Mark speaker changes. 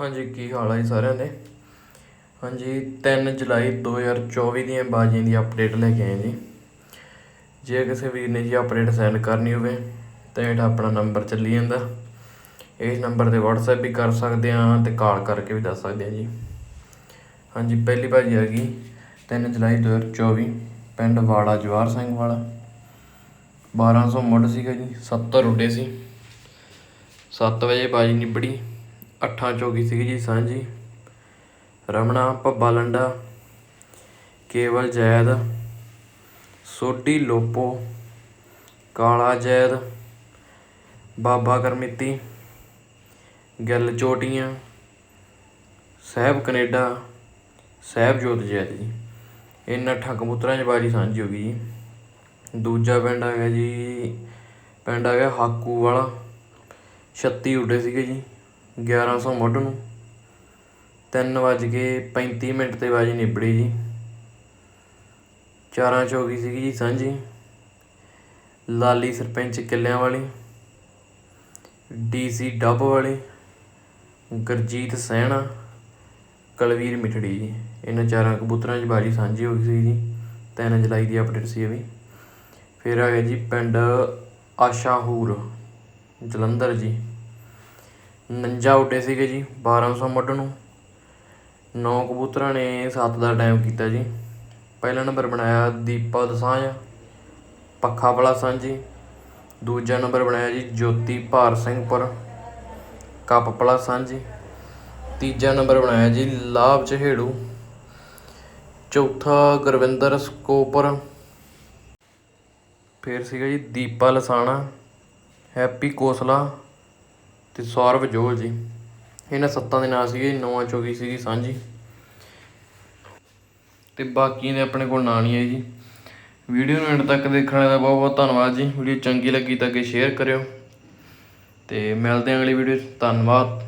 Speaker 1: ਹਾਂਜੀ, ਕੀ ਹਾਲ ਹੈ ਜੀ ਸਾਰਿਆਂ ਦੇ? ਹਾਂਜੀ 3 ਜੁਲਾਈ 2024 ਦੀਆਂ ਬਾਜੀਆਂ ਦੀ ਅਪਡੇਟ ਲੈ ਕੇ ਆਏ ਜੀ। ਜੇ ਕਿਸੇ ਵੀਰ ਨੇ ਜੀ ਅਪਡੇਟ ਸੈਂਡ ਕਰਨੀ ਹੋਵੇ, ਤਾਂ ਹੇਠਾਂ ਆਪਣਾ ਨੰਬਰ ਚੱਲੀ ਜਾਂਦਾ। ਇਸ ਨੰਬਰ ਤੇ WhatsApp ਵੀ ਕਰ ਸਕਦੇ ਆ ਤੇ ਕਾਲ ਕਰਕੇ ਵੀ ਦੱਸ ਸਕਦੇ ਆ ਜੀ। ਹਾਂਜੀ, ਪਹਿਲੀ ਬਾਜੀ ਆ ਗਈ 3 ਜੁਲਾਈ 2024 ਪਿੰਡ ਵਾਲਾ ਜਵਾਰ ਸਿੰਘ ਵਾਲਾ। 1200 ਮੁੱਢ ਸੀਗਾ ਜੀ 70 ਰੁੱਡੇ ਸੀ। 7 ਵਜੇ ਬਾਜੀ ਨਿਬੜੀ। ਅੱਠਾਂ ਚੌਕੀ ਸੀਗੀ ਜੀ, ਸਾਂਝੀ। ਰਮਣਾ, ਭੱਬਾ ਲੰਡਾ, ਕੇਵਲ ਜੈਦ, ਸੋਢੀ ਲੋਪੋ, ਕਾਲਾ ਜੈਦ, ਬਾਬਾ ਕਰਮਿੱਤੀ, ਗਿੱਲ ਚੋਟੀਆਂ, ਸਹਿਬ ਕੈਨੇਡਾ, ਸਹਿਬ ਜੋਤ ਜੈਦ ਜੀ। ਇਹਨਾਂ ਅੱਠਾਂ ਕਬੂਤਰਾਂ 'ਚ ਬਾਜੀ ਸਾਂਝੀ ਹੋ ਗਈ ਜੀ। ਦੂਜਾ ਪਿੰਡ ਆ ਗਿਆ ਜੀ, ਪਿੰਡ ਆ ਗਿਆ ਹਾਕੂ ਵਾਲਾ। 36 ਉੱਡੇ ਸੀਗੇ ਜੀ। 1100 ਮੁੱਢ ਨੂੰ। 3 ਵੱਜ ਕੇ 35 ਮਿੰਟ ਤੇ ਬਾਜੀ ਨਿਬੜੀ ਜੀ। ਚਾਰਾਂ ਚ ਹੋ ਗਈ ਸੀਗੀ ਜੀ ਸਾਂਝੀ। ਲਾਲੀ ਸਰਪੰਚ ਕਿੱਲਿਆਂ ਵਾਲੀ। ਡੀਸੀ ਡੱਬ ਵਾਲੀ। ਗੁਰਜੀਤ ਸੈਣਾ। ਕਲਵੀਰ ਮਿਠੜੀ ਜੀ। ਇਹਨਾਂ ਚਾਰਾਂ ਕਬੂਤਰਾਂ 'ਚ ਬਾਜੀ ਸਾਂਝੀ ਹੋ ਗਈ ਸੀ ਜੀ। 3 ਜੁਲਾਈ ਦੀ ਅਪਡੇਟ ਸੀ ਇਹ ਵੀ। ਫਿਰ ਆ ਗਿਆ ਜੀ ਪਿੰਡ ਆਸ਼ਾਹੂਰ, ਜਲੰਧਰ ਜੀ। ਨੰਜਾ ਉੱਡੇ ਸੀਗੇ ਜੀ 1200 ਮੁੱਢ ਨੂੰ। ਨੌ ਕਬੂਤਰਾਂ ਨੇ 7 ਦਾ ਟਾਈਮ ਕੀਤਾ ਜੀ। ਪਹਿਲਾ ਨੰਬਰ ਬਣਾਇਆ ਦੀਪਾ ਦਸਾਂਝ, ਪੱਖਾ ਵਾਲਾ ਸਾਂਝੀ ਦੂਜਾ ਨੰਬਰ ਬਣਾਇਆ ਜੀ ਜੋਤੀ ਭਾਰ ਸਿੰਘਪੁਰ ਕੱਪ ਪਲਾ ਸਾਂਝੀ ਤੀਜਾ ਨੰਬਰ ਬਣਾਇਆ ਜੀ ਲਾਭ ਚਹੇੜੂ। ਚੌਥਾ ਗੁਰਵਿੰਦਰ ਸਕੋਪਰ। ਫਿਰ ਸੀਗਾ ਜੀ ਦੀਪਾ ਲਸਾਣਾ, ਹੈਪੀ ਕੋਸਲਾ। ਤੇ ਸੌਰਵ ਜੋਲ ਜੀ। ਇਹਨਾਂ ਸੱਤਾਂ ਦੇ ਨਾਂ ਸੀਗੇ, ਨੌਵਾਂ ਚੌਗੀ ਸੀਗੀ ਸਾਂਝੀ। ਤੇ ਬਾਕੀਆਂ ਦੇ ਆਪਣੇ ਕੋਲ ਨਾਂ ਨਹੀਂ ਹੈ ਜੀ। ਵੀਡੀਓ ਨੂੰ ਐਂਡ ਤੱਕ ਦੇਖਣ ਦਾ ਬਹੁਤ ਬਹੁਤ ਧੰਨਵਾਦ ਜੀ। ਵੀਡੀਓ ਚੰਗੀ ਲੱਗੀ ਤਾਂ ਅੱਗੇ ਸ਼ੇਅਰ ਕਰਿਓ। ਤੇ ਮਿਲਦੇ ਹਾਂ ਅਗਲੀ ਵੀਡੀਓ 'ਚ। ਧੰਨਵਾਦ।